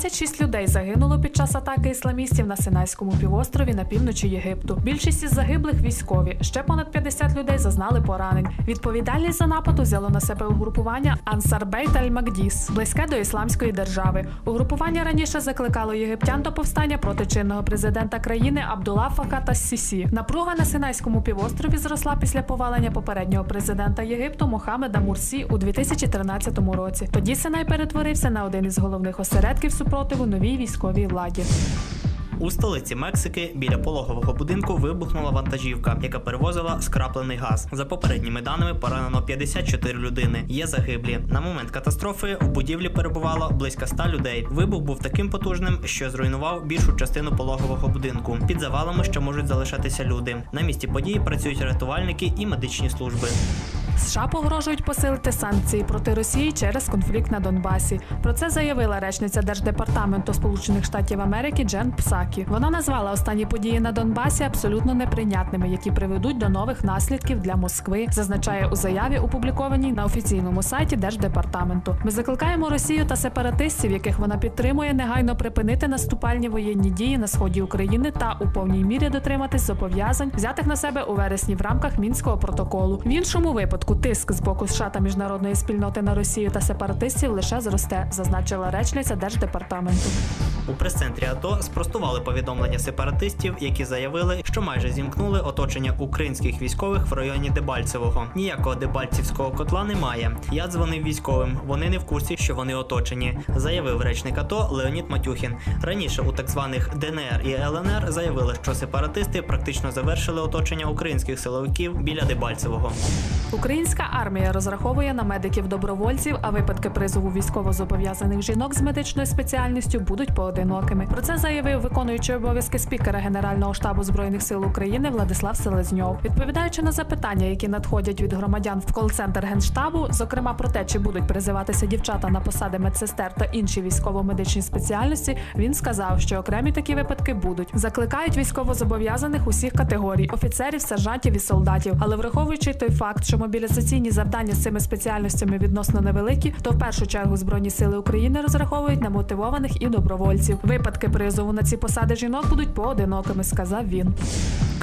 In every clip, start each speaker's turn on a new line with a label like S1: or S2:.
S1: 26 людей загинуло під час атаки ісламістів на Синайському півострові на півночі Єгипту. Більшість із загиблих військові. Ще понад 50 людей зазнали поранень. Відповідальність за напад взяло на себе угрупування Ансарбейт Аль-Магдіс, близьке до ісламської держави. Угрупування раніше закликало єгиптян до повстання проти чинного президента країни Абдулла Факата Сісі. Напруга на Синайському півострові зросла після повалення попереднього президента Єгипту Мохамеда Мурсі у 2013 році. Тоді Синай перетворився на один із головних осередків супротиву новій військовій владі.
S2: У столиці Мексики біля пологового будинку вибухнула вантажівка, яка перевозила скраплений газ. За попередніми даними поранено 54 людини. Є загиблі. На момент катастрофи в будівлі перебувало близько 100 людей. Вибух був таким потужним, що зруйнував більшу частину пологового будинку. Під завалами ще можуть залишатися люди. На місці події працюють рятувальники і медичні служби.
S1: США погрожують посилити санкції проти Росії через конфлікт на Донбасі. Про це заявила речниця Держдепартаменту Сполучених Штатів Америки Джен Псакі. Вона назвала останні події на Донбасі абсолютно неприйнятними, які приведуть до нових наслідків для Москви. Зазначає у заяві, опублікованій на офіційному сайті Держдепартаменту. Ми закликаємо Росію та сепаратистів, яких вона підтримує, негайно припинити наступальні воєнні дії на сході України та у повній мірі дотриматись зобов'язань, взятих на себе у вересні в рамках мінського протоколу. В іншому випадку тиск з боку США та міжнародної спільноти на Росію та сепаратистів лише зросте, зазначила речниця Держдепартаменту.
S2: У прес-центрі АТО спростували повідомлення сепаратистів, які заявили, що майже зімкнули оточення українських військових в районі Дебальцевого. Ніякого Дебальцівського котла немає. Я дзвонив військовим. Вони не в курсі, що вони оточені, заявив речник АТО Леонід Матюхін. Раніше у так званих ДНР і ЛНР заявили, що сепаратисти практично завершили оточення українських силовиків біля Дебальцевого.
S1: Українська армія розраховує на медиків-добровольців, а випадки призову військовозобов'язаних жінок з медичною спеціальністю будуть поодинокими. Про це заявив виконуючий обов'язки спікера Генерального штабу збройних сил України Владислав Селезньов. Відповідаючи на запитання, які надходять від громадян в кол-центр генштабу, зокрема про те, чи будуть призиватися дівчата на посади медсестер та інші військово-медичні спеціальності, він сказав, що окремі такі випадки будуть. Закликають військовозобов'язаних усіх категорій офіцерів, сержантів і солдатів. Але враховуючи той факт, що мобілізаційні завдання з цими спеціальностями відносно невеликі, то в першу чергу збройні сили України розраховують на мотивованих і добровольців. Випадки призову на ці посади жінок будуть поодинокими, сказав він.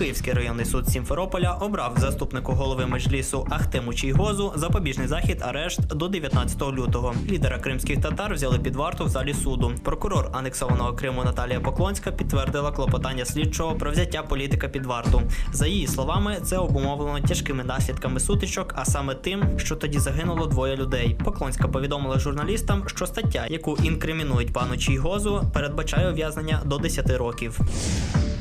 S2: Київський районний суд Сімферополя обрав заступнику голови меджлісу Ахтему Чийгозу запобіжний захід арешт до 19 лютого. Лідера кримських татар взяли під варту в залі суду. Прокурор анексованого Криму Наталія Поклонська підтвердила клопотання слідчого про взяття політика під варту. За її словами, це обумовлено тяжкими наслідками сутичок, а саме тим, що тоді загинуло двоє людей. Поклонська повідомила журналістам, що стаття, яку інкримінують пану Чийгозу, передбачає ув'язнення до 10 років.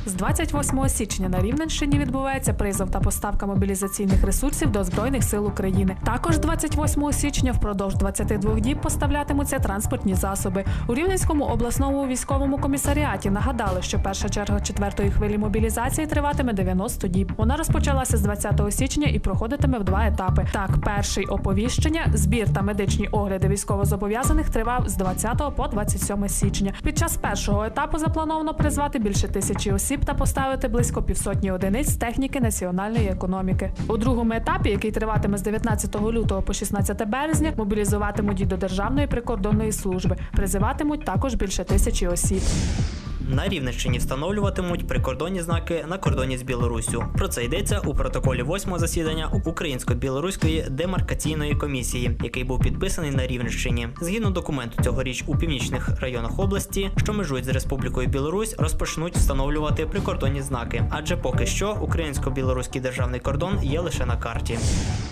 S1: З 28 січня на Рівненщині відбувається призов та поставка мобілізаційних ресурсів до збройних сил України. Також 28 січня впродовж 22 діб поставлятимуться транспортні засоби. У Рівненському обласному військовому комісаріаті нагадали, що перша черга четвертої хвилі мобілізації триватиме 90 діб. Вона розпочалася з 20 січня і проходитиме в два етапи. Так, перший оповіщення, збір та медичні огляди військовозобов'язаних тривав з 20 по 27 січня. Під час першого етапу заплановано призвати більше тисячі осіб та поставити близько півсотні одиниць техніки національної економіки. У другому етапі, який триватиме з 19 лютого по 16 березня, мобілізуватимуть і до Державної прикордонної служби. Призиватимуть також більше тисячі осіб.
S2: На Рівненщині встановлюватимуть прикордонні знаки на кордоні з Білоруссю. Про це йдеться у протоколі восьмого засідання Українсько-білоруської демаркаційної комісії, який був підписаний на Рівненщині. Згідно документу, цьогоріч у північних районах області, що межують з Республікою Білорусь, розпочнуть встановлювати прикордонні знаки, адже поки що українсько-білоруський державний кордон є лише на карті.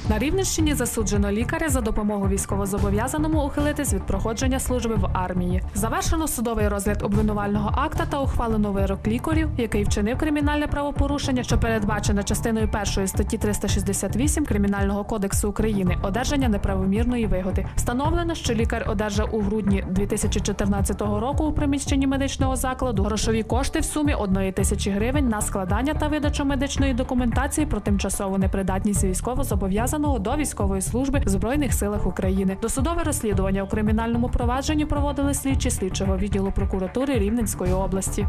S1: На Рівненщині засуджено лікаря за допомогу військовозобов'язаному ухилитись від проходження служби в армії. Завершено судовий розгляд обвинувального акта та ухвалено вирок лікарю, який вчинив кримінальне правопорушення, що передбачено частиною першої статті 368 Кримінального кодексу України одержання неправомірної вигоди. Встановлено, що лікар одержав у грудні 2014 року у приміщенні медичного закладу грошові кошти в сумі 1 тисячі гривень на складання та видачу медичної документації про тимчасову непридатність військовозобов'язаного до військової служби в Збройних силах України. Досудове розслідування у кримінальному провадженні проводили слідчі слідчого відділу прокуратури Рівненської області.